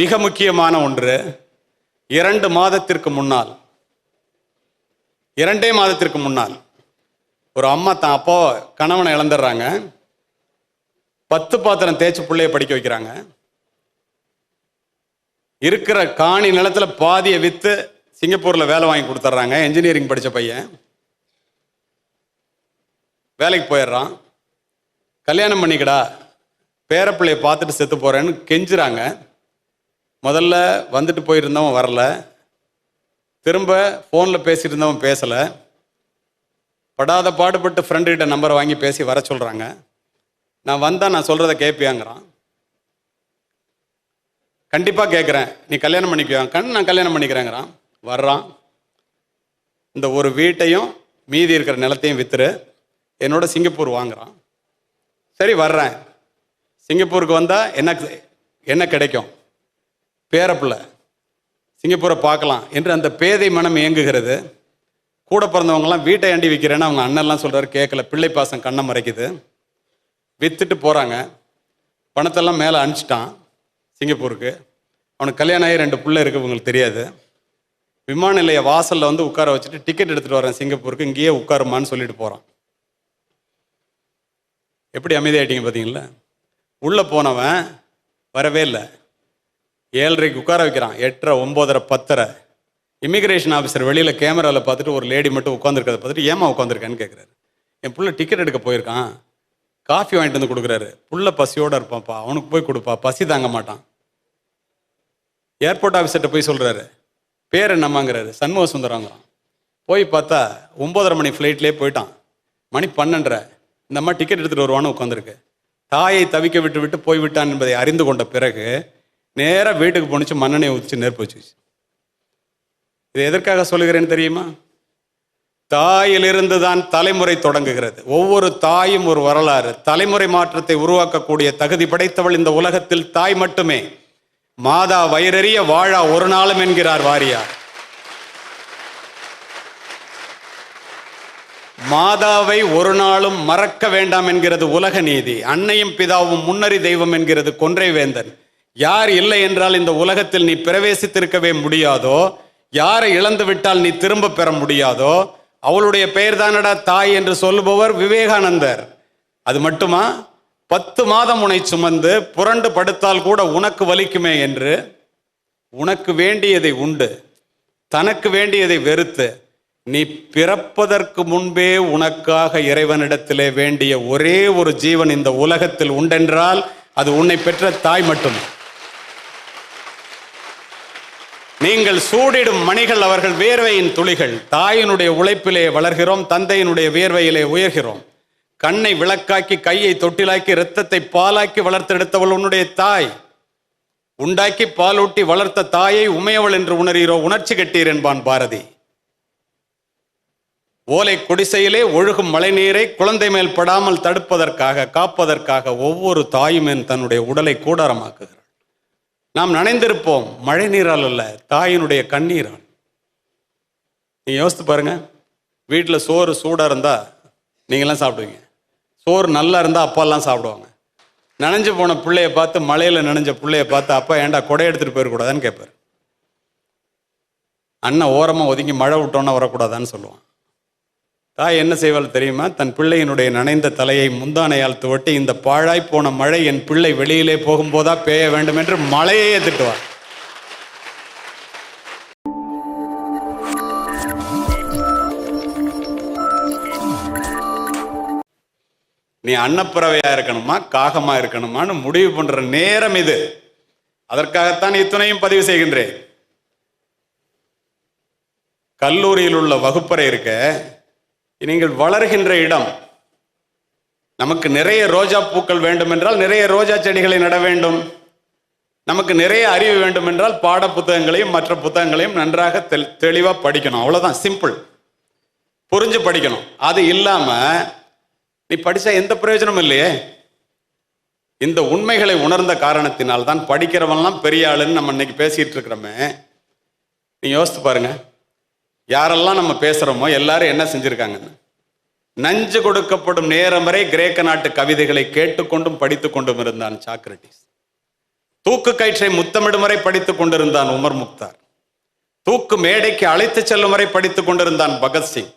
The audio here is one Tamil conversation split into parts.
மிக முக்கியமான ஒன்று இரண்டு மாதத்திற்கு முன்னால். இரண்டே மாதத்திற்கு முன்னால். ஒரு அம்மா தான் அப்போ கணவனை இழந்துடுறாங்க. பத்து பாத்திரம் தேய்ச்சி பிள்ளைய படிக்க வைக்கிறாங்க. இருக்கிற காணி நிலத்துல பாதியை விற்று சிங்கப்பூரில் வேலை வாங்கி கொடுத்துட்றாங்க. இன்ஜினியரிங் படித்த பையன். வேலைக்கு போயிடுறான். கல்யாணம் பண்ணிக்கடா. பேரப்பிள்ளைய பார்த்துட்டு செத்து போகிறேன்னு கெஞ்சுறாங்க. முதல்ல வந்துட்டு போயிருந்தவன் வரல. திரும்ப ஃபோனில் பேசிட்டு இருந்தவன் பேசலை. படாத பாடுபட்டு ஃப்ரெண்டுகிட்ட நம்பரை வாங்கி பேசி வர சொல்கிறாங்க நான் வந்தால் நான் சொல்கிறத கேட்பியாங்கிறான் கண்டிப்பாக கேட்குறேன் நீ கல்யாணம் பண்ணிக்குவான் கண் நான் கல்யாணம் பண்ணிக்கிறேங்கிறான். வர்றான். இந்த ஒரு வீட்டையும் மீதி இருக்கிற நிலத்தையும் வித்துரு. என்னோட சிங்கப்பூர் வாங்குறான். சரி வர்றேன். சிங்கப்பூருக்கு வந்தால் என்ன என்ன கிடைக்கும்? பேரப்பிள்ளை. சிங்கப்பூரை பார்க்கலாம் என்று அந்த பேதை மனம் இயங்குகிறது கூட பிறந்தவங்கலாம் வீட்டை ஆண்டி விற்கிறேன்னு அவங்க அண்ணன்லாம் சொல்கிறார் கேட்கல. பிள்ளை பாசம் கண்ணை மறைக்குது. விற்றுட்டு போகிறாங்க பணத்தெல்லாம் மேலே அனுப்பிச்சிட்டான் சிங்கப்பூருக்கு. அவனுக்கு கல்யாணம் ஆகி ரெண்டு பிள்ளை இருக்குது உங்களுக்கு தெரியாது. விமான நிலைய வாசலில் வந்து உட்கார வச்சுட்டு டிக்கெட் எடுத்துகிட்டு வரேன் சிங்கப்பூருக்கு இங்கேயே உட்காருமான்னு சொல்லிட்டு போகிறான் எப்படி அமைதியாயிட்டீங்க பார்த்தீங்களா உள்ளே போனவன் வரவே இல்லை. ஏழரைக்கு உட்கார வைக்கிறான். எட்டரை ஒம்போதரை பத்தரை. இமிக்ரேஷன் ஆஃபீஸர் வெளியில் கேமராவில் பார்த்துட்டு ஒரு லேடி மட்டும் உட்காந்துருக்கிறத பார்த்துட்டு ஏமா உட்காந்துருக்கேன்னு கேட்குறாரு என் புள்ள டிக்கெட் எடுக்க போயிருக்கான். காஃபி வாங்கிட்டு வந்து கொடுக்குறாரு. புள்ள பசியோடு இருப்பான்ப்பா. அவனுக்கு போய் கொடுப்பா. பசி தாங்க மாட்டான். ஏர்போர்ட் ஆஃபீஸர்கிட்ட போய் சொல்கிறாரு பேர் என்னம்மாங்கிறாரு. சண்முக சுந்தரங்கிறான் போய் பார்த்தா ஒம்போதரை மணி ஃப்ளைட்லேயே போயிட்டான். மணி பன்னெண்டரை. இந்த அம்மா டிக்கெட் எடுத்துகிட்டு வருவான்னு உட்காந்துருக்கு தாயை தவிக்க விட்டு விட்டு போய் விட்டான் என்பதை அறிந்து கொண்ட பிறகு நேராக வீட்டுக்கு போணுச்சு மண்ணெண்ணெய் ஊற்றிச்சு நெருப்பு வச்சுச்சு இது எதற்காக சொல்லுகிறேன்னு தெரியுமா? தாயிலிருந்து தான் தலைமுறை தொடங்குகிறது. ஒவ்வொரு தாயும் ஒரு வரலாறு. தலைமுறை மாற்றத்தை உருவாக்கக்கூடிய தகுதி படைத்தவள் இந்த உலகத்தில் தாய் மட்டுமே. மாதா வயிறறிய வாழா ஒரு நாளும் என்கிறார் வாரியார். மாதாவை ஒரு நாளும் மறக்க வேண்டாம் என்கிறது உலக நீதி. அன்னையும் பிதாவும் முன்னறி தெய்வம் என்கிறது கொன்றை வேந்தன். யார் இல்லை என்றால் இந்த உலகத்தில் நீ பிரவேசித்திருக்கவே முடியாதோ? யாரை இழந்து விட்டால் நீ திரும்ப பெற முடியாதோ? அவளுடைய பெயர் தானடா தாய் என்று சொல்லுபவர் விவேகானந்தர். அது மட்டுமா? பத்து மாதம் உன்னை சுமந்து புரண்டு படுத்தால் கூட உனக்கு வலிக்குமே என்று. உனக்கு வேண்டியதை உண்டு. தனக்கு வேண்டியதை வெறுத்து. நீ பிறப்பதற்கு முன்பே உனக்காக இறைவனிடத்திலே வேண்டிய ஒரே ஒரு ஜீவன் இந்த உலகத்தில் உண்டென்றால் அது உன்னை பெற்ற தாய் மட்டுமே. நீங்கள் சூடிடும் மணிகள் அவர்கள் வேர்வையின் துளிகள். தாயினுடைய உழைப்பிலே வளர்கிறோம் தந்தையினுடைய வேர்வையிலே உயர்கிறோம். கண்ணை விளக்காக்கி கையை தொட்டிலாக்கி இரத்தத்தை பாலாக்கி வளர்த்தெடுத்தவள் உன்னுடைய தாய். உண்டாக்கி பாலூட்டி வளர்த்த தாயை உமையவள் என்று உணர்கிறோ உணர்ச்சி கட்டீர் என்பான் பாரதி. ஓலை குடிசையிலே ஒழுகும் மழைநீரை குழந்தை மேல் படாமல் தடுப்பதற்காக காப்பதற்காக ஒவ்வொரு தாயும் தன்னுடைய உடலை கூடாரமாக்குகிறார். நாம் நனைந்திருப்போம் மழை நீரால் அல்ல தாயினுடைய கண்ணீரால். நீங்க யோசித்து பாருங்க வீட்டில் சோறு சூடாக இருந்தால் நீங்களாம் சாப்பிடுவீங்க. சோறு நல்லா இருந்தால் அப்பாலாம் சாப்பிடுவாங்க. நனைஞ்சு போன பிள்ளைய பார்த்து மழையில் நனைஞ்ச பிள்ளைய பார்த்து அப்பா ஏன்டா கொடை எடுத்துகிட்டு போயிடக்கூடாதான்னு கேட்பார் அண்ணன் ஓரமாக ஒதுங்கி மழை விட்டோன்னா வரக்கூடாதான்னு சொல்லுவான். தாய் என்ன செய்வாள் தெரியுமா? தன் பிள்ளையினுடைய நனைந்த தலையை முந்தானையால் துவட்டி இந்த பாழாய் போன மழை என் பிள்ளை வெளியிலே போகும்போதா பேய வேண்டும் என்று மழையே திட்டுவார் நீ அன்னப்பறவையா இருக்கணுமா? காகமா இருக்கணுமான்னு முடிவு பண்ற நேரம் இது. அதற்காகத்தான் இத்துணையும் பதிவு செய்கின்றேன். கல்லூரியில் உள்ள வகுப்பறை இருக்க நீங்கள் வளர்கின்ற இடம். நமக்கு நிறைய ரோஜா பூக்கள் வேண்டும் என்றால் நிறைய ரோஜா செடிகளை நட வேண்டும். நமக்கு நிறைய அறிவு வேண்டும் என்றால் பாட புத்தகங்களையும் மற்ற புத்தகங்களையும் நன்றாக தெ தெளிவாக படிக்கணும். அவ்வளோதான் சிம்பிள் புரிஞ்சு படிக்கணும். அது இல்லாமல் நீ படித்தா எந்த பிரயோஜனமும் இல்லையே. இந்த உண்மைகளை உணர்ந்த காரணத்தினால் தான் படிக்கிறவன்லாம் பெரிய ஆளுன்னு நம்ம இன்னைக்கு பேசிகிட்டு இருக்கிறோமே. நீ யோசித்து பாருங்கள் யாரெல்லாம் நம்ம பேசுறோமோ எல்லாரும் என்ன செஞ்சுருக்காங்கன்னு? நஞ்சு கொடுக்கப்படும் நேரம் வரை கிரேக்க நாட்டு கவிதைகளை கேட்டுக்கொண்டும் படித்துக் கொண்டும் இருந்தான் சாக்ரட்டிஸ் தூக்கு கயிற்றை முத்தமிடும் வரை படித்துக் கொண்டிருந்தான் உமர் முக்தார். தூக்கு மேடைக்கு அழைத்துச் செல்லும் வரை படித்துக் கொண்டிருந்தான் பகத்சிங்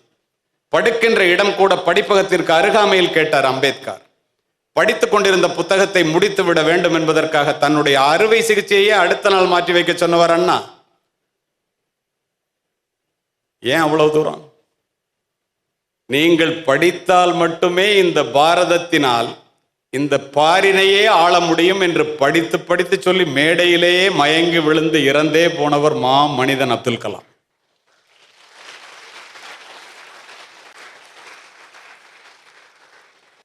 படுக்கின்ற இடம் கூட படிப்பகத்திற்கு அருகாமையில் கேட்டார் அம்பேத்கர். படித்துக் கொண்டிருந்த புத்தகத்தை முடித்து விட வேண்டும் என்பதற்காக தன்னுடைய அறுவை சிகிச்சையே அடுத்த நாள் மாற்றி வைக்க சொன்னவர் அண்ணா. ஏன் அவ்வளவு தூரம்? நீங்கள் படித்தால் மட்டுமே இந்த பாரதத்தினால் இந்த பாரினையே ஆள முடியும் என்று படித்து படித்து சொல்லி மேடையிலேயே மயங்கி விழுந்து இறந்தே போனவர் மா மனிதன் அப்துல் கலாம்.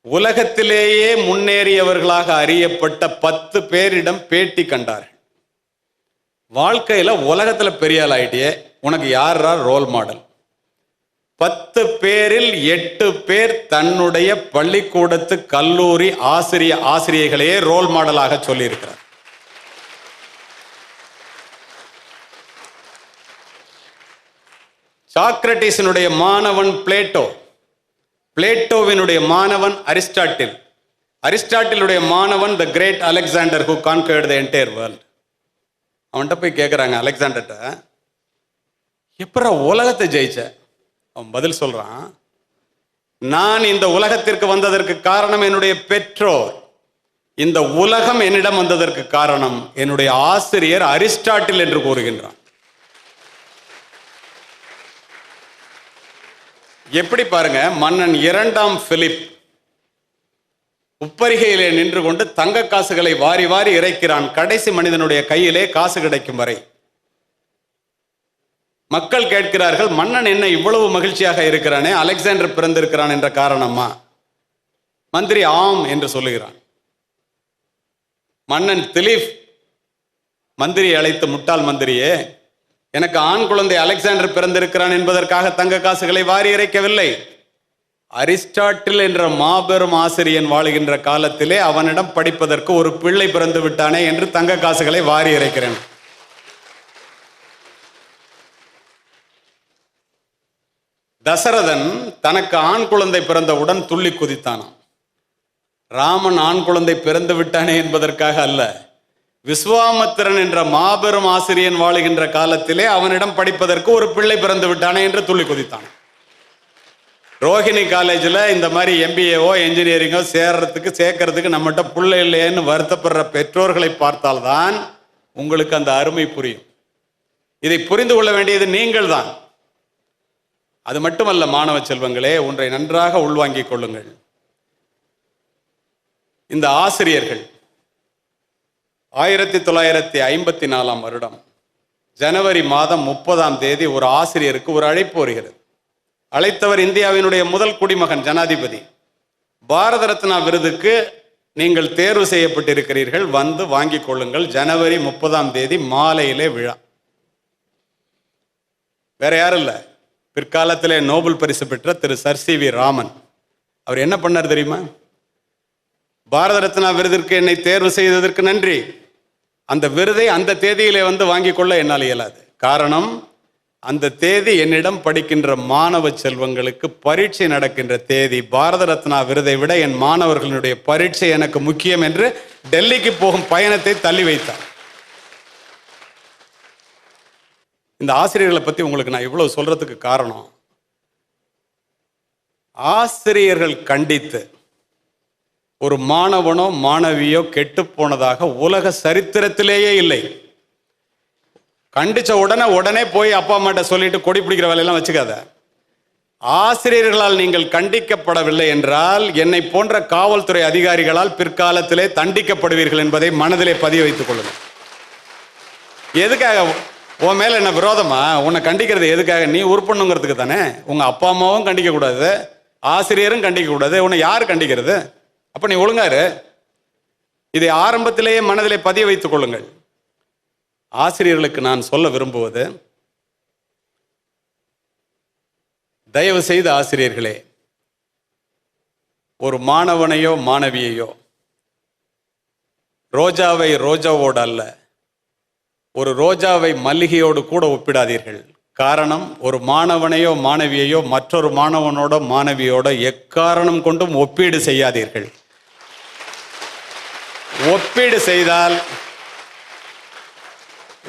உலகத்திலேயே முன்னேறியவர்களாக அறியப்பட்ட பத்து பேரிடம் பேட்டி கண்டார். வாழ்க்கையில உலகத்துல பெரிய ஆள் ஆயிட்டியே உனக்கு யாரா ரோல் மாடல் பத்து பேரில் எட்டு பேர் தன்னுடைய பள்ளிக்கூடத்து கல்லூரி ஆசிரிய ஆசிரியர்களையே ரோல் மாடலாக சொல்லியிருக்கிறார். சாக்ரட்டிஸினுடைய மாணவன் பிளேட்டோ பிளேட்டோவினுடைய மாணவன் அரிஸ்டாட்டில். அரிஸ்டாட்டிலுடைய மாணவன் the great Alexander who conquered the entire world அவன்கிட்ட போய் கேட்குறாங்க அலெக்சாண்டர்கிட்ட எப்பரா உலகத்தை ஜெயிச்ச? அவன் பதில் சொல்கிறான் நான் இந்த உலகத்திற்கு வந்ததற்கு காரணம் என்னுடைய பெற்றோர். இந்த உலகம் என்னிடம் வந்ததற்கு காரணம் என்னுடைய ஆசிரியர் அரிஸ்டாட்டில் என்று கூறுகின்றான். எப்படி பாருங்க மன்னன் இரண்டாம் பிலிப் உப்பரிகையிலே நின்று கொண்டு தங்க காசுகளை வாரி வாரி இறைக்கிறான் கடைசி மனிதனுடைய கையிலே காசு கிடைக்கும் வரை. மக்கள் கேட்கிறார்கள் மன்னன் என்ன இவ்வளவு மகிழ்ச்சியாக இருக்கிறானே அலெக்சாண்டர் பிறந்திருக்கிறான் என்ற காரணமா? மந்திரி ஆம் என்று சொல்லுகிறான். மன்னன் திலீப் மந்திரி அழைத்து முட்டாள் மந்திரியே எனக்கு ஆண் குழந்தை அலெக்சாண்டர் பிறந்திருக்கிறான் என்பதற்காக தங்க காசுகளை வாரி இறைக்கவில்லை. அரிஸ்டாட்டில் என்ற மாபெரும் ஆசிரியன் வாழுகின்ற காலத்திலே அவனிடம் படிப்பதற்கு ஒரு பிள்ளை பிறந்து விட்டானே என்று தங்க காசுகளை வாரி இறைக்கிறேன். தசரதன் தனக்கு ஆண் குழந்தை பிறந்தவுடன் துள்ளி குதித்தானாம். ராமன் ஆண் குழந்தை பிறந்து விட்டானே என்பதற்காக அல்ல. விஸ்வாமித்திரன் என்ற மாபெரும் ஆசிரியன் வாழுகின்ற காலத்திலே அவனிடம் படிப்பதற்கு ஒரு பிள்ளை பிறந்து விட்டானே என்று துள்ளி குதித்தான். ரோஹிணி காலேஜில் இந்த மாதிரி எம்பிஏவோ என்ஜினியரிங்கோ சேர்றதுக்கு சேர்க்கறதுக்கு நம்மகிட்ட புள்ள இல்லையேன்னு வருத்தப்படுற பெற்றோர்களை பார்த்தால்தான் உங்களுக்கு அந்த அருமை புரியும். இதை புரிந்து கொள்ள வேண்டியது நீங்கள் தான் அது மட்டுமல்ல மாணவ செல்வங்களே ஒன்றை நன்றாக உள்வாங்கிக் கொள்ளுங்கள். இந்த ஆசிரியர்கள் ஆயிரத்தி தொள்ளாயிரத்தி ஐம்பத்தி நாலாம் வருடம் ஜனவரி மாதம் முப்பதாம் தேதி ஒரு ஆசிரியருக்கு ஒரு அழைப்பு வருகிறது. அழைத்தவர் இந்தியாவினுடைய முதல் குடிமகன் ஜனாதிபதி. பாரத ரத்னா விருதுக்கு நீங்கள் தேர்வு செய்யப்பட்டிருக்கிறீர்கள். வந்து வாங்கிக் கொள்ளுங்கள். ஜனவரி முப்பதாம் தேதி மாலையிலே விழா. வேற யாரும் இல்லை. பிற்காலத்திலே நோபல் பரிசு பெற்ற Thiru sir C V Raman. அவர் என்ன பண்ணார் தெரியுமா? பாரத ரத்னா விருதிற்கு என்னை தேர்வு செய்ததற்கு நன்றி. அந்த விருதை அந்த தேதியிலே வந்து வாங்கிக் கொள்ள என்னால் இயலாது. காரணம் அந்த தேதி என்னிடம் படிக்கின்ற மாணவ செல்வங்களுக்கு பரீட்சை நடக்கின்ற தேதி பாரத ரத்னா விருதை விட என் மாணவர்களுடைய பரீட்சை எனக்கு முக்கியம் என்று டெல்லிக்கு போகும் பயணத்தை தள்ளி வைத்தார். இந்த ஆசிரியர்களை பத்தி உங்களுக்கு நான் இவ்வளவு சொல்றதுக்கு காரணம். ஆசிரியர்கள் கண்டித்து ஒரு மாணவனோ மாணவியோ கெட்டு போனதாக உலக சரித்திரத்திலேயே இல்லை. கண்டிச்ச உடனே உடனே போய் அப்பா அம்மாட்ட சொல்லிட்டு கொடி பிடிக்கிற வேலையெல்லாம் வச்சுக்காத. ஆசிரியர்களால் நீங்கள் கண்டிக்கப்படவில்லை என்றால் என்னை போன்ற காவல்துறை அதிகாரிகளால் பிற்காலத்திலே தண்டிக்கப்படுவீர்கள் என்பதை மனதிலே பதிய வைத்துக் கொள்ளுங்கள். எதுக்காக? உன் மேல என்ன விரோதமா? உன்னை கண்டிக்கிறது எதுக்காக? நீ உருப்பண்ணுங்கிறதுக்கு தானே? உங்க அப்பா அம்மாவும் கண்டிக்க கூடாது ஆசிரியரும் கண்டிக்க கூடாது உன்னை யார் கண்டிக்கிறது? அப்ப நீ ஒழுங்காரு இதை ஆரம்பத்திலேயே மனதிலே பதிய வைத்துக் கொள்ளுங்கள். ஆசிரியர்களுக்கு நான் சொல்ல விரும்புவது தயவு செய்த ஆசிரியர்களே ஒரு மாணவனையோ மாணவியையோ ரோஜாவை ரோஜாவோடு அல்ல ஒரு ரோஜாவை மல்லிகையோடு கூட ஒப்பிடாதீர்கள். காரணம் ஒரு மாணவனையோ மாணவியையோ மற்றொரு மாணவனோட மாணவியோட எக்காரணம் கொண்டும் ஒப்பீடு செய்யாதீர்கள். ஒப்பீடு செய்தால்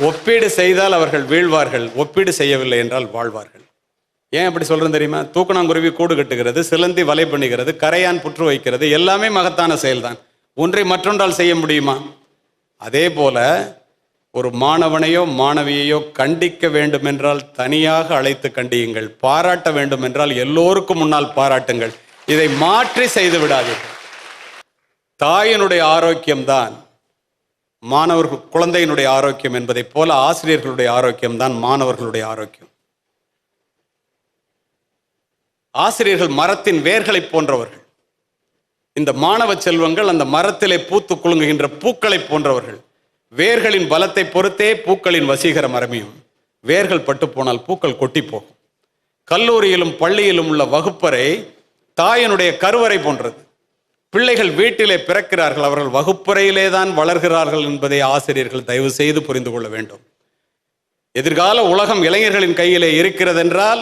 ஒப்பீடு செய்தால் அவர்கள் வீழ்வார்கள் ஒப்பீடு செய்யவில்லை என்றால் வாழ்வார்கள். ஏன் அப்படி சொல்றேன் தெரியுமா? தூக்கணாங்குருவி கூடு கட்டுகிறது சிலந்தி வலை பண்ணுகிறது கரையான் புற்று வைக்கிறது எல்லாமே மகத்தான செயல்தான். ஒன்றை மற்றொன்றால் செய்ய முடியுமா? அதே போல ஒரு மாணவனையோ மாணவியையோ கண்டிக்க வேண்டுமென்றால் தனியாக அழைத்து கண்டியுங்கள். பாராட்ட வேண்டுமென்றால் எல்லோருக்கும் முன்னால் பாராட்டுங்கள். இதை மாற்றி செய்து விடாதீர்கள். தாயினுடைய ஆரோக்கியம்தான் மாணவர்கள் குழந்தையினுடைய ஆரோக்கியம் என்பதைப் போல ஆசிரியர்களுடைய ஆரோக்கியம் தான் மாணவர்களுடைய ஆரோக்கியம். ஆசிரியர்கள் மரத்தின் வேர்களைப் போன்றவர்கள். இந்த மாணவ செல்வங்கள் அந்த மரத்திலே பூத்து குலுங்குகின்ற பூக்களைப் போன்றவர்கள். வேர்களின் பலத்தை பொறுத்தே பூக்களின் வசீகரம் அரமியும் வேர்கள் பட்டு போனால் பூக்கள் கொட்டி போகும் கல்லூரியிலும் பள்ளியிலும் உள்ள வகுப்பறை தாயனுடைய கருவறை போன்றது. பிள்ளைகள் வீட்டிலே பிறக்கிறார்கள் அவர்கள் வகுப்பறையிலே தான் வளர்கிறார்கள் என்பதை ஆசிரியர்கள் தயவு செய்து புரிந்து கொள்ள வேண்டும். எதிர்கால உலகம் இளைஞர்களின் கையிலே இருக்கிறதென்றால்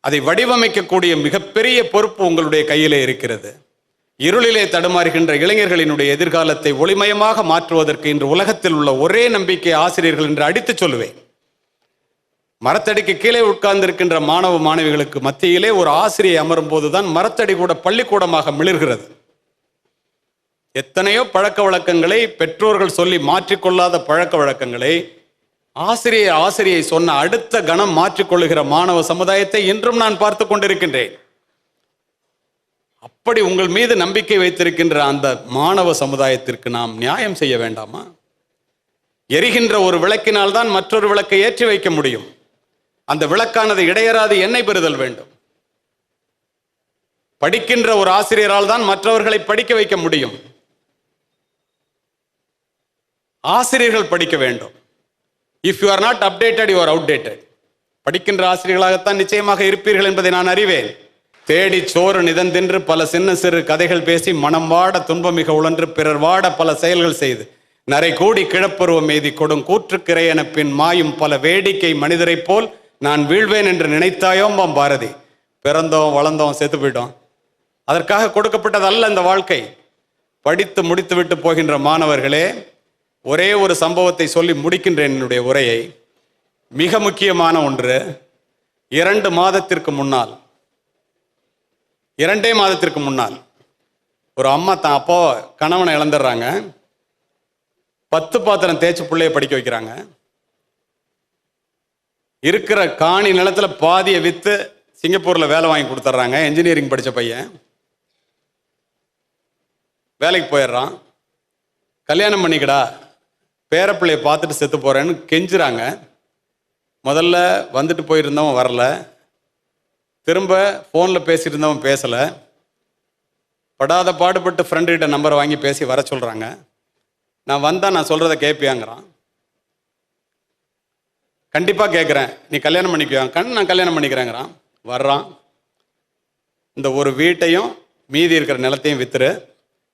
அதை வடிவமைக்கக்கூடிய மிகப்பெரிய பொறுப்பு உங்களுடைய கையிலே இருக்கிறது. இருளிலே தடுமாறுகின்ற இளைஞர்களினுடைய எதிர்காலத்தை ஒளிமயமாக மாற்றுவதற்கு இன்று உலகத்தில் உள்ள ஒரே நம்பிக்கை ஆசிரியர்கள் என்று அடித்துச் சொல்லுவேன். மரத்தடிக்கு கீழே உட்கார்ந்திருக்கின்ற மாணவ மாணவிகளுக்கு மத்தியிலே ஒரு ஆசிரியை அமரும் போதுதான் மரத்தடி கூட பள்ளிக்கூடமாக மிளிர்கிறது. எத்தனையோ பழக்க வழக்கங்களை பெற்றோர்கள் சொல்லி மாற்றிக்கொள்ளாத பழக்க வழக்கங்களை ஆசிரியர் ஆசிரியை சொன்ன அடுத்த கணம் மாற்றிக்கொள்ளுகிற மாணவ சமுதாயத்தை இன்றும் நான் பார்த்து கொண்டிருக்கின்றேன். அப்படி உங்கள் மீது நம்பிக்கை வைத்திருக்கின்ற அந்த மாணவ சமுதாயத்திற்கு நாம் நியாயம் செய்ய வேண்டாமா? எரிகின்ற ஒரு விளக்கினால் தான் மற்றொரு விளக்கை ஏற்றி வைக்க முடியும். அந்த விளக்கானது இடையறாது என்னை பெறுதல் வேண்டும். படிக்கின்ற ஒரு ஆசிரியரால் தான் மற்றவர்களை படிக்க வைக்க முடியும். ஆசிரியர்கள் படிக்க வேண்டும். If you are not updated you are outdated படிக்கின்ற ஆசிரியர்களாகத்தான் நிச்சயமாக இருப்பீர்கள் என்பதை நான் அறிவேன். தேடி சோறு நிதந்தின்று பல சின்ன சிறு கதைகள் பேசி மனம் வாட துன்பமிக உழன்று பிறர் வாட பல செயல்கள் செய்து நரை கூடி கிழப்பருவம் எய்தி கொடும் கூற்றுக்கிறையன பின் மாயும் பல வேடிக்கை மனிதரைப் போல் நான் வீழ்வேன் என்று நினைத்தாயோம்பாம் பாரதி. பிறந்தோம் வளர்ந்தோம் செத்து போயிட்டோம். அதற்காக கொடுக்கப்பட்டதல்ல இந்த வாழ்க்கை. படித்து முடித்துவிட்டு போகின்ற மாணவர்களே ஒரே ஒரு சம்பவத்தை சொல்லி முடிக்கின்றேன் என்னுடைய உரையை. மிக முக்கியமான ஒன்று இரண்டு மாதத்திற்கு முன்னால். இரண்டே மாதத்திற்கு முன்னால். ஒரு அம்மா தான் அப்போ கணவனை இழந்துடுறாங்க. பத்து பாத்திரம் தேய்ச்சி பிள்ளைய படிக்க வைக்கிறாங்க. இருக்கிற காணி நிலத்துல பாதியை விற்று சிங்கப்பூரில் வேலை வாங்கி கொடுத்துட்றாங்க. இன்ஜினியரிங் படித்த பையன். வேலைக்கு போயிடுறான். கல்யாணம் பண்ணிக்கடா. பேரப்பிள்ளையை பார்த்துட்டு செத்து போகிறேன்னு கெஞ்சுறாங்க. முதல்ல வந்துட்டு போயிருந்தவன் வரல. திரும்ப ஃபோனில் பேசிட்டு இருந்தவன் பேசலை. படாத பாடுபட்டு ஃப்ரெண்டுகிட்ட நம்பரை வாங்கி பேசி வர சொல்கிறாங்க நான் வந்தால் நான் சொல்கிறத கேட்பியாங்கிறான். கண்டிப்பாக கேட்குறேன் நீ கல்யாணம் பண்ணிக்குவியா கண் நான் கல்யாணம் பண்ணிக்கிறேங்கிறான். வர்றான். இந்த ஒரு வீட்டையும் மீதி இருக்கிற நிலத்தையும் வித்துரு.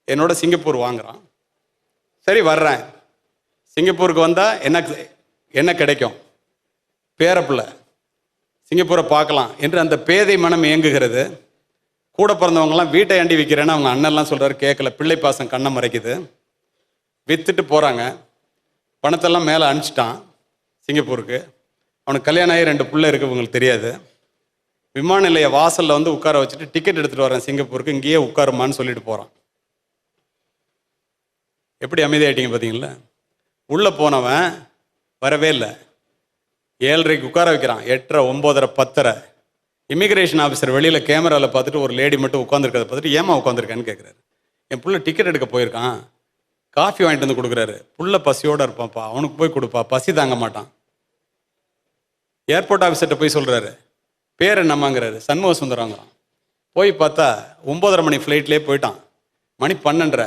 என்னோட சிங்கப்பூர் வாங்குறான். சரி வர்றேன். சிங்கப்பூருக்கு வந்தால் என்ன என்ன கிடைக்கும்? பேரப்பிள்ளை. சிங்கப்பூரை பார்க்கலாம் என்று அந்த பேதை மனம் இயங்குகிறது கூட பிறந்தவங்கலாம் வீட்டை ஆண்டி விற்கிறேன்னு அவங்க அண்ணன்லாம் சொல்கிறாரு கேட்கல பிள்ளை பாசம் கண்ணை மறைக்குது. விற்றுட்டு போகிறாங்க பணத்தெல்லாம் மேலே அனுப்பிச்சிட்டான். சிங்கப்பூருக்கு. அவனுக்கு கல்யாணம் ஆகி ரெண்டு பிள்ளை இருக்கு உங்களுக்கு தெரியாது. விமான நிலைய வாசலில் வந்து உட்கார வச்சுட்டு டிக்கெட் எடுத்துகிட்டு வரேன் சிங்கப்பூருக்கு இங்கேயே உட்காருமான்னு சொல்லிட்டு போகிறான் எப்படி அமைதியாயிட்டீங்க பார்த்தீங்களா உள்ளே போனவன் வரவே இல்லை. ஏழரைக்கு உட்கார வைக்கிறான். எட்டரை ஒம்போதரை பத்தரை. இமிக்ரேஷன் ஆஃபீஸர் வெளியில் கேமராவில் பார்த்துட்டு ஒரு லேடி மட்டும் உட்காந்துருக்கிறத பார்த்துட்டு ஏமா உட்காந்துருக்கான்னு கேட்குறாரு என் புள்ள டிக்கெட் எடுக்க போயிருக்கான். காஃபி வாங்கிட்டு வந்து கொடுக்குறாரு. புள்ள பசியோடு இருப்பான்ப்பா. அவனுக்கு போய் கொடுப்பா. பசி தாங்க மாட்டான். ஏர்போர்ட் ஆஃபீஸர்கிட்ட போய் சொல்கிறாரு பேர் என்னம்மாங்கிறாரு. சண்முக சுந்தரங்கிறான் போய் பார்த்தா ஒம்போதரை மணி ஃப்ளைட்லேயே போயிட்டான். மணி பன்னெண்டரை.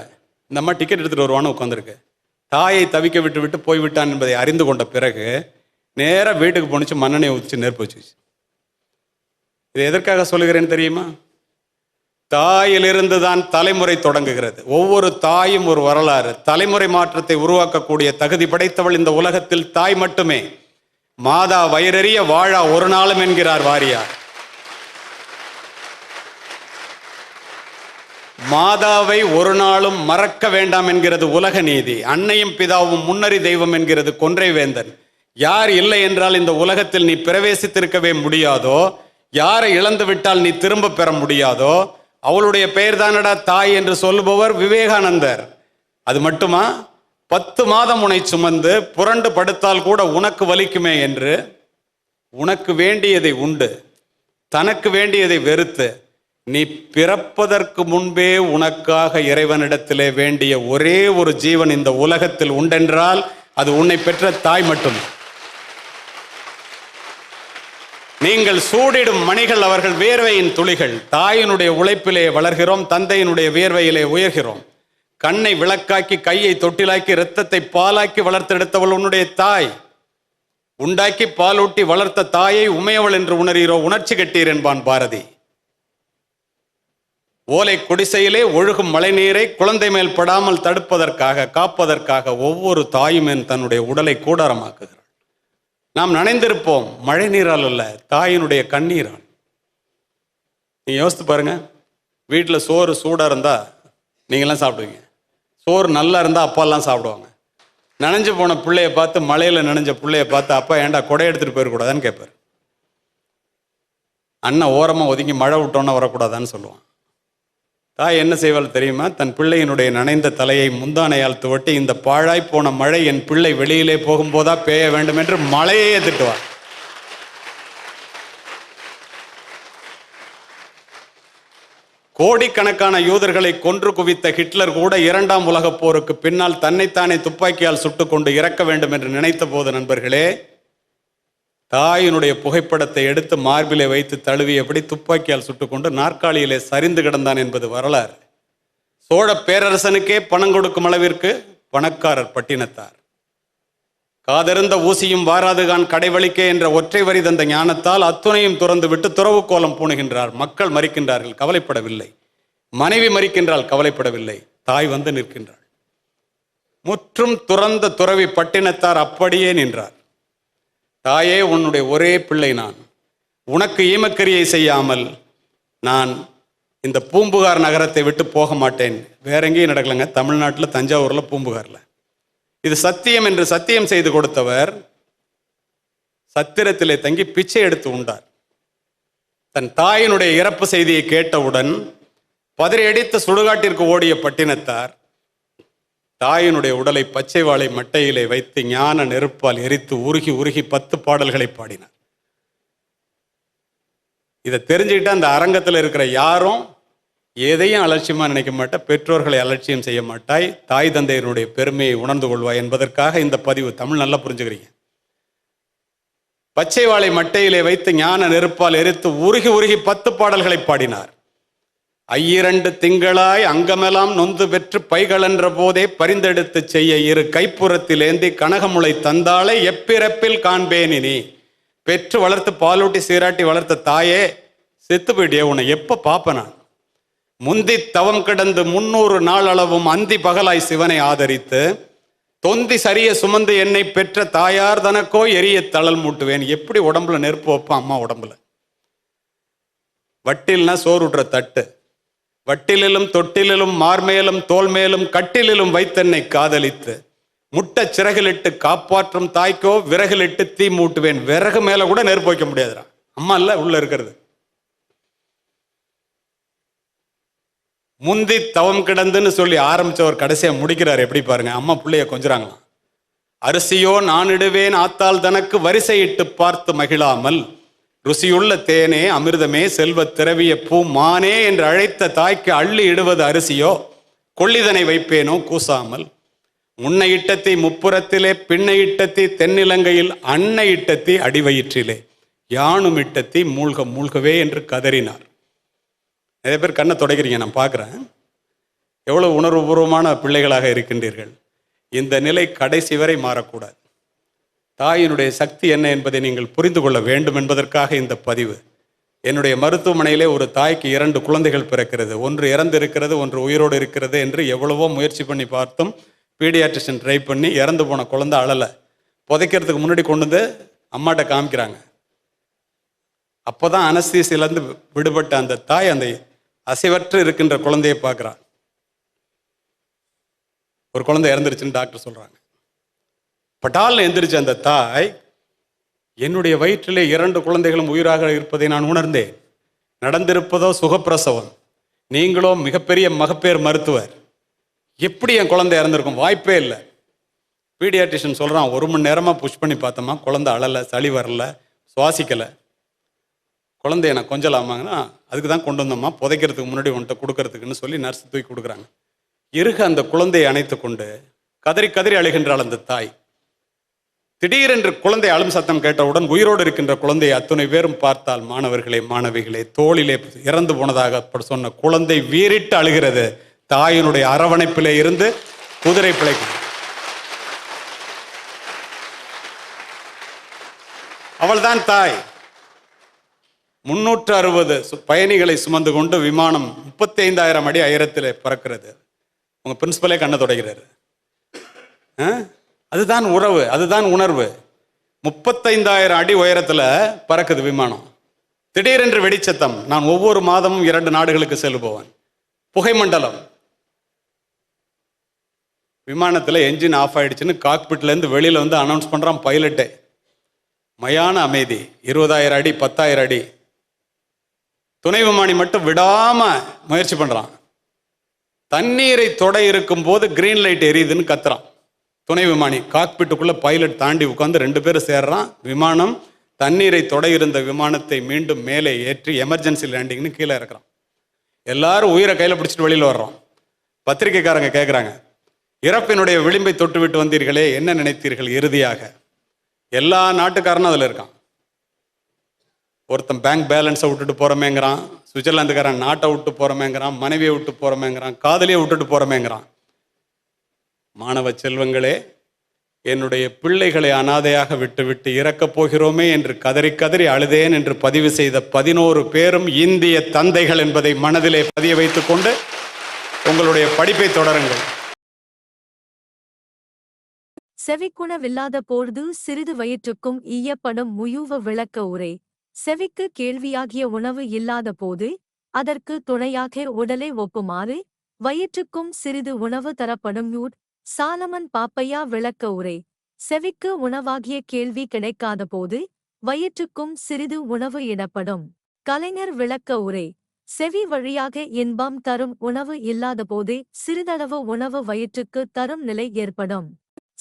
இந்த அம்மா டிக்கெட் எடுத்துகிட்டு வருவான்னு உட்காந்துருக்கு தாயை தவிக்க விட்டு விட்டு போய் விட்டான் என்பதை அறிந்து கொண்ட பிறகு நேராக வீட்டுக்கு போணுச்சு மண்ணெண்ணெய் ஊதிச்சு நெருப்பு வச்சுச்சு இது எதற்காக சொல்லுகிறேன்னு தெரியுமா? தாயிலிருந்து தான் தலைமுறை தொடங்குகிறது. ஒவ்வொரு தாயும் ஒரு வரலாறு. தலைமுறை மாற்றத்தை உருவாக்கக்கூடிய தகுதி படைத்தவள் இந்த உலகத்தில் தாய் மட்டுமே. மாதா வயிறறிய வாழா ஒரு நாளும் என்கிறார் வாரியார். மாதாவை ஒரு நாளும் மறக்க வேண்டாம் என்கிறது உலக நீதி. அன்னையும் பிதாவும் முன்னறி தெய்வம் என்கிறது கொன்றை வேந்தன் யார் இல்லை என்றால் இந்த உலகத்தில் நீ பிரவேசித்திருக்கவே முடியாதோ யாரை இழந்து விட்டால் நீ திரும்ப பெற முடியாதோ அவளுடைய பெயர் தானடா தாய் என்று சொல்லுபவர் விவேகானந்தர். அது மட்டுமா? பத்து மாதம் உன்னை சுமந்து புரண்டு படுத்தால் கூட உனக்கு வலிக்குமே என்று உனக்கு வேண்டியதை உண்டு தனக்கு வேண்டியதை வெறுத்து நீ பிறப்பதற்கு முன்பே உனக்காக இறைவனிடத்திலே வேண்டிய ஒரே ஒரு ஜீவன் இந்த உலகத்தில் உண்டென்றால் அது உன்னை பெற்ற தாய் மட்டும். நீங்கள் சூடிடும் மணிகள் அவர்கள் வேர்வையின் துளிகள் தாயினுடைய உழைப்பிலே வளர்கிறோம் தந்தையினுடைய வேர்வையிலே உயர்கிறோம். கண்ணை விளக்காக்கி கையை தொட்டிலாக்கி இரத்தத்தை பாலாக்கி வளர்த்தெடுத்தவள் உன்னுடைய தாய். உண்டாக்கி பாலூட்டி வளர்த்த தாயை உமையவள் என்று உணர்கிறோ உணர்ச்சி கட்டீர் என்பான் பாரதி. ஓலை குடிசையிலே ஒழுகும் மழைநீரை குழந்தை மேல் படாமல் தடுப்பதற்காக காப்பதற்காக ஒவ்வொரு தாயும் என் தன்னுடைய உடலை கூடாரமாக்குகிறாள். நாம் நனைந்திருப்போம் மழை நீரால் அல்ல தாயினுடைய கண்ணீரால். நீ யோசித்து பாருங்க வீட்டில் சோறு சூடாக இருந்தா நீங்களாம் சாப்பிடுவீங்க. சோறு நல்லா இருந்தால் அப்பாலாம் சாப்பிடுவாங்க. நனைஞ்சு போன பிள்ளைய பார்த்து மழையில் நனைஞ்ச பிள்ளைய பார்த்து அப்பா ஏன்டா கொடை எடுத்துகிட்டு போயிடக்கூடாதான்னு கேட்பார் அண்ணன் ஓரமாக ஒதுங்கி மழை விட்டோன்னா வரக்கூடாதான்னு சொல்லுவான். தாய் என்ன செய்வாள் தெரியுமா? தன் பிள்ளையினுடைய நனைந்த தலையை முந்தானையால் துவட்டி இந்த பாழாய் போன மழை என் பிள்ளை வெளியிலே போகும்போதா பேய வேண்டும் என்று மழையே திட்டுவார் கோடிக்கணக்கான யூதர்களை கொன்று குவித்த ஹிட்லர் கூட இரண்டாம் உலகப் போருக்கு பின்னால் தன்னைத்தானே துப்பாக்கியால் சுட்டுக்கொண்டு இறக்க வேண்டும் என்று நினைத்த போது நண்பர்களே தாயினுடைய புகைப்படத்தை எடுத்து மார்பிலே வைத்து தழுவியபடி துப்பாக்கியால் சுட்டுக்கொண்டு நாற்காலியிலே சரிந்து கிடந்தான் என்பது வரலாறு. சோழ பேரரசனுக்கே பணம் கொடுக்கும் அளவிற்கு பணக்காரர் பட்டினத்தார். காதிருந்த ஊசியும் வாராதுகான் கடைவழிக்கே என்ற ஒற்றை வரி தந்த ஞானத்தால் அத்துணையும் துறந்து விட்டு துறவு கோலம் பூணுகின்றார். மக்கள் மறிக்கின்றார்கள் கவலைப்படவில்லை. மனைவி மறிக்கின்றால் கவலைப்படவில்லை. தாய் வந்து நிற்கின்றாள். முற்றும் துறந்த துறவி பட்டினத்தார் அப்படியே நின்றார். தாயே உன்னுடைய ஒரே பிள்ளை நான். உனக்கு ஈமக்கரியை செய்யாமல் நான் இந்த பூம்புகார் நகரத்தை விட்டு போக மாட்டேன். வேற எங்கேயும் நடக்கலைங்க. தமிழ்நாட்டில் தஞ்சாவூரில் பூம்புகாரில். இது சத்தியம் என்று சத்தியம் செய்து கொடுத்தவர் சத்திரத்திலே தங்கி பிச்சை எடுத்து உண்டார். தன் தாயினுடைய இறப்பு செய்தியை கேட்டவுடன் பதறியடித்த சுடுகாட்டிற்கு ஓடிய பட்டினத்தார் தாயினுடைய உடலை பச்சை வாழை மட்டையிலே வைத்து ஞான நெருப்பால் எரித்து உருகி உருகி பத்து பாடல்களை பாடினார். இதை தெரிஞ்சுக்கிட்டு அந்த அரங்கத்தில் இருக்கிற யாரும் எதையும் அலட்சியமாக நினைக்க மாட்டா பெற்றோர்களை அலட்சியம் செய்ய மாட்டாய் தாய் தந்தையினுடைய பெருமையை உணர்ந்து கொள்வாய் என்பதற்காக இந்த பதிவு தமிழ் நல்லா புரிஞ்சுக்கிறீங்க. பச்சை வாழை மட்டையிலே வைத்து ஞான நெருப்பால் எரித்து உருகி உருகி பத்து பாடல்களை பாடினார். ஐயிரண்டு திங்களாய் அங்கமெல்லாம் நொந்து பெற்று பைகளென்ற போதே பரிந்தெடுத்து செய்ய இரு கைப்புறத்தில் ஏந்தி கனகமுளை தந்தாளை எப்பிறப்பில் காண்பேனினி பெற்று வளர்த்து பாலூட்டி சீராட்டி வளர்த்த தாயே செத்து போயிட்டியே உன்னை எப்போ பார்ப்பேன் நான்? முந்தி தவம் கிடந்து முன்னூறு நாள் அளவும் அந்தி பகலாய் சிவனை ஆதரித்து தொந்தி சரிய சுமந்து என்னை பெற்ற தாயார் தனக்கோ எரிய தளல் மூட்டுவேன். எப்படி உடம்புல நெருப்பு வைப்போம் அம்மா உடம்புல? வட்டில்னா சோறுடுற தட்டு. வட்டிலிலும் தொட்டிலிலும் மார்மேலும் தோல் மேலும் கட்டிலிலும் வைத்தென்னை காதலித்து முட்டை சிறகிலிட்டு காப்பாற்றும் தாய்க்கோ விறகிலிட்டு தீ மூட்டுவேன். விறகு மேல கூட நெருப்பு வைக்க முடியாதுடா. அம்மா இல்ல உள்ள இருக்கிறது. முந்தி தவம் கிடந்துன்னு சொல்லி ஆரம்பிச்சவர் கடைசியாக முடிக்கிறார். எப்படி பாருங்க அம்மா பிள்ளைய கொஞ்சிறாங்களாம். அரிசியோ நான் இடுவேன் ஆத்தால் தனக்கு வரிசையிட்டு பார்த்து மகிழாமல் ருசியுள்ள தேனே அமிர்தமே செல்வத் திரவிய பூ மானே என்று அழைத்த தாய்க்கு அள்ளி இடுவது அரிசியோ கொள்ளிதனை வைப்பேனோ கூசாமல் முன்னை இட்டத்தை முப்புறத்திலே பின்னை இட்டத்தி தென்னிலங்கையில் அன்னை இட்டத்தி அடிவயிற்றிலே யானும் இட்டத்தி மூழ்க மூழ்கவே என்று கதறினார். நிறைய பேர் கண்ணை துடைக்கிறீங்க நான் பார்க்குறேன். எவ்வளோ உணர்வுபூர்வமான பிள்ளைகளாக இருக்கின்றீர்கள். இந்த நிலை கடைசி வரை மாறக்கூடாது. தாயினுடைய சக்தி என்ன என்பதை நீங்கள் புரிந்து கொள்ள வேண்டும் என்பதற்காக இந்த பதிவு. என்னுடைய மருத்துவமனையிலே ஒரு தாய்க்கு இரண்டு குழந்தைகள் பிறக்கிறது. ஒன்று இறந்து இருக்கிறது ஒன்று உயிரோடு இருக்கிறது என்று எவ்வளவோ முயற்சி பண்ணி பார்த்தும் பீடியாட்ரிஷன் ட்ரை பண்ணி இறந்து போன குழந்தை அழலை. புதைக்கிறதுக்கு முன்னாடி கொண்டு வந்து அம்மாட்ட காமிக்கிறாங்க. அப்போதான் அனஸ்தீசிலேருந்து விடுபட்ட அந்த தாய் அந்த அசைவற்று இருக்கின்ற குழந்தையை பார்க்குறான். ஒரு குழந்தை இறந்துருச்சுன்னு டாக்டர் சொல்கிறாங்க பட்டால்னு எந்திரிச்ச அந்த தாய் என்னுடைய வயிற்றிலே இரண்டு குழந்தைகளும் உயிராக இருப்பதை நான் உணர்ந்தேன். நடந்திருப்பதோ சுகப்பிரசவம். நீங்களோ மிகப்பெரிய மகப்பேர் மருத்துவர். எப்படி என் குழந்தை இறந்துருக்கும்? வாய்ப்பே இல்லை. பீடியாட்ரிஷியன் சொல்கிறான் ஒரு மணி நேரமாக புஷ் பண்ணி பார்த்தோமா குழந்தை அழலை சளி வரல சுவாசிக்கலை. குழந்தைய நான் கொஞ்சலாமாங்கன்னா அதுக்கு தான் கொண்டு வந்தோம்மா. புதைக்கிறதுக்கு முன்னாடி உன்கிட்ட கொடுக்கறதுக்குன்னு சொல்லி நர்ஸ் தூக்கி கொடுக்குறாங்க. இருக அந்த குழந்தையை அணைத்து கொண்டு கதறி கதறி அழுகின்றாள் அந்த தாய். திடீரென்று குழந்தை அழும் சத்தம் கேட்டவுடன் உயிரோடு இருக்கின்ற குழந்தையை அத்துணை பேரும் பார்த்தால் மாணவர்களே மாணவிகளே தோளிலே இறந்து போனதாக சொன்ன குழந்தை வீறிட்டு அழுகிறது. தாயினுடைய அரவணைப்பிலே இருந்து குதிரை பிழைக்கும். அவள்தான் தாய். முன்னூற்று அறுபது பயணிகளை சுமந்து கொண்டு விமானம் முப்பத்தி ஐந்தாயிரம் அடி உயரத்தில் பறக்கிறது. உங்க பிரின்சிபலே கண்ணை தொடங்கிறாரு ஆ? அதுதான் உறவு அதுதான் உணர்வு. முப்பத்தைந்தாயிரம் அடி உயரத்தில் பறக்குது விமானம். திடீரென்று வெடிச்சத்தம். நான் ஒவ்வொரு மாதமும் இரண்டு நாடுகளுக்கு செல்லுபவன் புகைமண்டலம் விமானத்தில் என்ஜின் ஆஃப் ஆயிடுச்சுன்னு காக்பிட்லேருந்து வெளியில் வந்து அனௌன்ஸ் பண்ணுறான் பைலட்டே மயான அமைதி. இருபதாயிரம் அடி பத்தாயிரம் அடி. துணை விமானி மட்டும் விடாம முயற்சி பண்றான். தண்ணீரை தொட இருக்கும் போது கிரீன் லைட் எரியுதுன்னு கத்துறான். துணை விமானி காக்பிட்டுக்குள்ள பைலட் தாண்டி உட்காந்து ரெண்டு பேரும் சேர்றான். விமானம் தண்ணீரை தொட இருந்த விமானத்தை மீண்டும் மேலே ஏற்றி எமர்ஜென்சி லேண்டிங்னு கீழே இறக்குறான். எல்லாரும் உயிரை கையில பிடிச்சிட்டு வெளியில் வர்றோம். பத்திரிக்கைக்காரங்க கேட்குறாங்க இறப்பினுடைய விளிம்பை தொட்டு விட்டு வந்தீர்களே என்ன நினைத்தீர்கள்? இறுதியாக. எல்லா நாட்டுக்காரனும் அதில் இருக்கான். ஒருத்தன் பேங்க் பேலன்ஸை விட்டுட்டு போகிறோமேங்கிறான் சுவிட்சர்லாந்துக்காரன் நாட்டை விட்டு போகிறோமேங்கிறான் மனைவியை விட்டு போகிறோமேங்கிறான் காதலியை விட்டுட்டு போகிறோமேங்கிறான் மாணவ செல்வங்களே என்னுடைய பிள்ளைகளை அனாதையாக விட்டுவிட்டு இறக்கப் போகிறோமே என்று கதறி கதறி அழுதேன் என்று பதிவு செய்த பதினோரு பேரும் இந்திய தந்தைகள் என்பதை மனதிலே பதிய வைத்துக்கொண்டு உங்களுடைய படிப்பை தொடருங்கள். செவிக்குணவில்லாத பொழுது சிறிது வயிற்றுக்கும் ஈயப்படும் முயூவ விளக்க உரை. செவிக்கு கேள்வியாகிய உணவு இல்லாத போது அதற்கு துணையாக உடலை ஒப்புமாறு வயிற்றுக்கும் சிறிது உணவு தரப்படும் யூட் சாலமன் பாப்பையா விளக்க உரை. செவிக்கு உணவாகிய கேள்வி கிடைக்காத போது வயிற்றுக்கும் சிறிது உணவு இடப்படும். கலைஞர் விளக்க உரை. செவி வழியாக இன்பம் தரும் உணவு இல்லாத போதே சிறிதளவு உணவு வயிற்றுக்கு தரும் நிலை ஏற்படும்.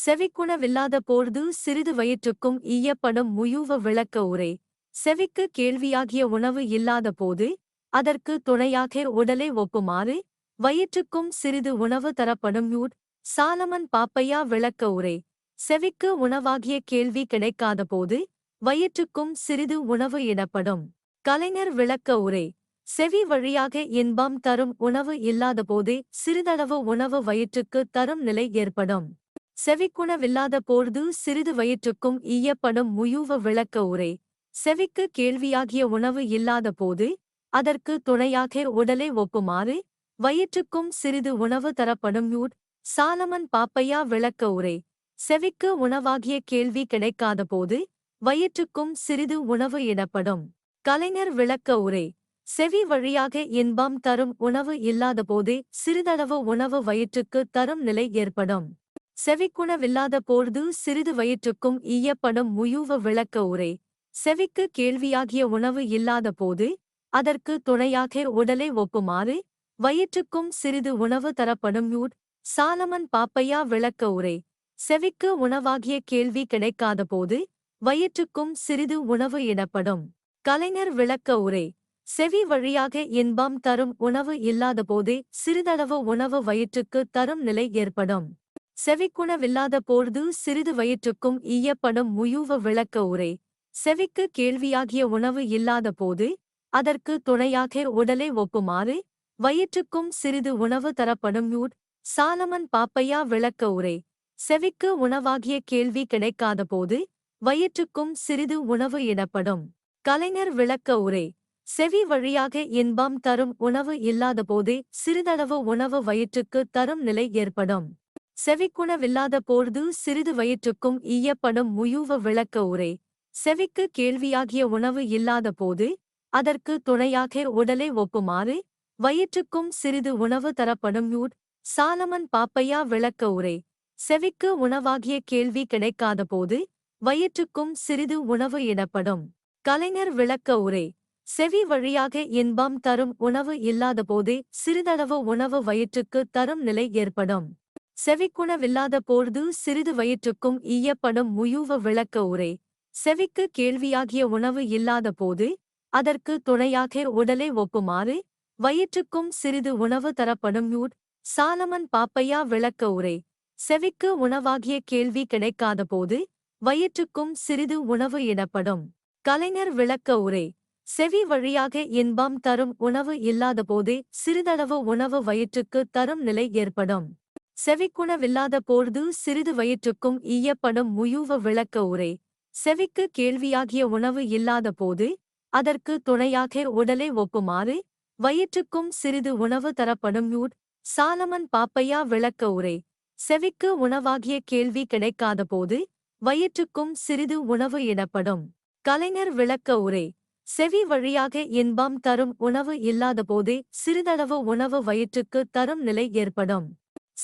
செவிக்குணவில்லாத பொழுது சிறிது வயிற்றுக்கும் ஈயப்படும் முயூவ விளக்க உரை. செவிக்கு கேள்வியாகிய உணவு இல்லாத போது அதற்கு துணையாக உடலை ஒப்புமாறு வயிற்றுக்கும் சிறிது உணவு தரப்படும் யூட் சாலமன் பாப்பையா விளக்க உரை. செவிக்கு உணவாகிய கேள்வி கிடைக்காத போது வயிற்றுக்கும் சிறிது உணவு இடப்படும். கலைஞர் விளக்க உரை. செவி வழியாக இன்பம் தரும் உணவு இல்லாத போதே சிறிதளவு உணவு வயிற்றுக்கு தரும் நிலை ஏற்படும். செவிக்குணவில்லாத பொழுது சிறிது வயிற்றுக்கும் ஈயப்படும் முயூவ விளக்க உரை. செவிக்கு கேள்வியாகிய உணவு இல்லாத போது அதற்கு துணையாக உடலை ஒப்புமாறு வயிற்றுக்கும் சிறிது உணவு தரப்படும் யூட் சாலமன் பாப்பையா விளக்க உரை. செவிக்கு உணவாகிய கேள்வி கிடைக்காத போது வயிற்றுக்கும் சிறிது உணவு இடப்படும். கலைஞர் விளக்க உரை. செவி வழியாக இன்பம் தரும் உணவு இல்லாதபோதே சிறிதளவு உணவு வயிற்றுக்கு தரும் நிலை ஏற்படும். செவிக்குணவில்லாத பொழுது சிறிது வயிற்றுக்கும் ஈயப்படும் முயூவ விளக்க உரை. செவிக்கு கேள்வியாகிய உணவு இல்லாத போது அதற்கு துணையாக உடலை ஒப்புமாறு வயிற்றுக்கும் சிறிது உணவு தரப்படும் யூட் சாலமன் பாப்பையா விளக்க உரை. செவிக்கு உணவாகிய கேள்வி கிடைக்காத போது வயிற்றுக்கும் சிறிது உணவு இடப்படும். கலைஞர் விளக்க உரை. செவி வழியாக இன்பம் தரும் உணவு இல்லாத போதே சிறிதளவு உணவு வயிற்றுக்கு தரும் நிலை ஏற்படும். செவிக்குணவில்லாத பொழுது சிறிது வயிற்றுக்கும் ஈயப்படும் முயூவ விளக்க உரை. செவிக்கு கேள்வியாகிய உணவு இல்லாத போது அதற்கு துணையாக உடலை ஒப்புமாறு வயிற்றுக்கும் சிறிது உணவு தரப்படும் யூட் சாலமன் பாப்பையா விளக்க உரை. செவிக்கு உணவாகிய கேள்வி கிடைக்காத போது வயிற்றுக்கும் சிறிது உணவு இடப்படும். கலைஞர் விளக்க உரை. செவி வழியாக இன்பம் தரும் உணவு இல்லாத போதே சிறிதளவு உணவு வயிற்றுக்கு தரும் நிலை ஏற்படும். செவிக்குணவில்லாத பொழுது சிறிது வயிற்றுக்கும் ஈயப்படும் முயூவ விளக்க உரை. செவிக்கு கேள்வியாகிய உணவு இல்லாத போது அதற்கு துணையாக உடலை ஒப்புமாறு வயிற்றுக்கும் சிறிது உணவு தரப்படும் யூட் சாலமன் பாப்பையா விளக்க உரை. செவிக்கு உணவாகிய கேள்வி கிடைக்காத போது வயிற்றுக்கும் சிறிது உணவு இடப்படும். கலைஞர் விளக்க உரை. செவி வழியாக இன்பம் தரும் உணவு இல்லாதபோதே சிறிதளவு உணவு வயிற்றுக்கு தரும் நிலை ஏற்படும். செவிக்குணவில்லாத பொழுது சிறிது வயிற்றுக்கும் ஈயப்படும் முயூவ விளக்க உரை. செவிக்கு கேள்வியாகிய உணவு இல்லாத போது அதற்கு துணையாக உடலை ஒப்புமாறு வயிற்றுக்கும் சிறிது உணவு தரப்படும் யூட் சாலமன் பாப்பையா விளக்க உரை. செவிக்கு உணவாகிய கேள்வி கிடைக்காத போது வயிற்றுக்கும் சிறிது உணவு இடப்படும். கலைஞர் விளக்க உரை. செவி வழியாக இன்பம் தரும் உணவு இல்லாதபோதே சிறிதளவு உணவு வயிற்றுக்கு தரும் நிலை ஏற்படும். செவிக்குணவில்லாத பொழுது சிறிது வயிற்றுக்கும் ஈயப்படும் முயூவ விளக்க உரை. செவிக்கு கேள்வியாகிய உணவு இல்லாத போது அதற்கு துணையாக உடலை ஒப்புமாறு வயிற்றுக்கும் சிறிது உணவு தரப்படும் யூட் சாலமன் பாப்பையா விளக்க உரை. செவிக்கு உணவாகிய கேள்வி கிடைக்காத போது வயிற்றுக்கும் சிறிது உணவு இடப்படும். கலைஞர் விளக்க உரை. செவி வழியாக இன்பம் தரும் உணவு இல்லாத போதே சிறிதளவு உணவு வயிற்றுக்கு தரும் நிலை ஏற்படும்.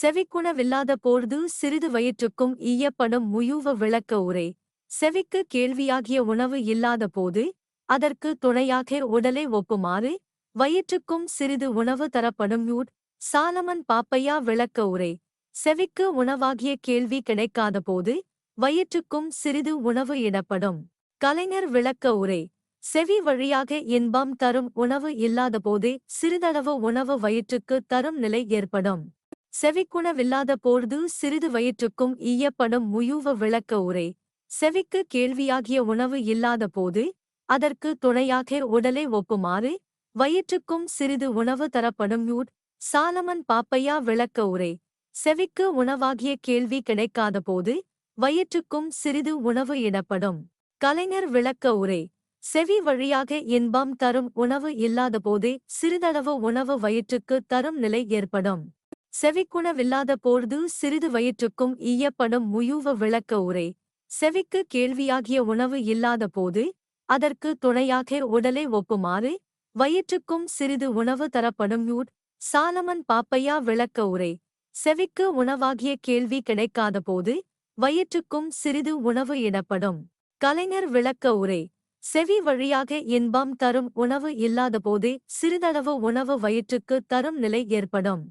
செவிக்குணவில்லாத பொழுது சிறிது வயிற்றுக்கும் ஈயப்படும் முயூவ விளக்க உரை. செவிக்கு கேள்வியாகிய உணவு இல்லாத போது அதற்கு துணையாக உடலை ஒப்புமாறு வயிற்றுக்கும் சிறிது உணவு தரப்படும் யூட் சாலமன் பாப்பையா விளக்க உரை. செவிக்கு உணவாகிய கேள்வி கிடைக்காத போது வயிற்றுக்கும் சிறிது உணவு இடப்படும். கலைஞர் விளக்க உரை. செவி வழியாக இன்பம் தரும் உணவு இல்லாத போதே சிறிதளவு உணவு வயிற்றுக்கு தரும் நிலை ஏற்படும். செவிக்குணவில்லாத பொழுது சிறிது வயிற்றுக்கும் ஈயப்படும் முயூவ விளக்க உரை. செவிக்கு கேள்வியாகிய உணவு இல்லாத போது அதற்கு துணையாக உடலை ஒப்புமாறு வயிற்றுக்கும் சிறிது உணவு தரப்படும் யூட் சாலமன் பாப்பையா விளக்க உரை. செவிக்கு உணவாகிய கேள்வி கிடைக்காத போது வயிற்றுக்கும் சிறிது உணவு இடப்படும். கலைஞர் விளக்க உரை. செவி வழியாக இன்பம் தரும் உணவு இல்லாத போதே சிறிதளவு உணவு வயிற்றுக்கு தரும் நிலை ஏற்படும். செவிக்குணவில்லாத பொழுது சிறிது வயிற்றுக்கும் ஈயப்படும் முயூவ விளக்க உரை. செவிக்கு கேள்வியாகிய உணவு இல்லாத போது அதற்கு துணையாக உடலை ஒப்புமாறு வயிற்றுக்கும் சிறிது உணவு தரப்படும் யூட் சாலமன் பாப்பையா விளக்க உரை. செவிக்கு உணவாகிய கேள்வி கிடைக்காத போது வயிற்றுக்கும் சிறிது உணவு இடப்படும். கலைஞர் விளக்க உரை. செவி வழியாக இன்பம் தரும் உணவு இல்லாதபோது சிறிதளவு உணவு வயிற்றுக்கு தரும் நிலை ஏற்படும்.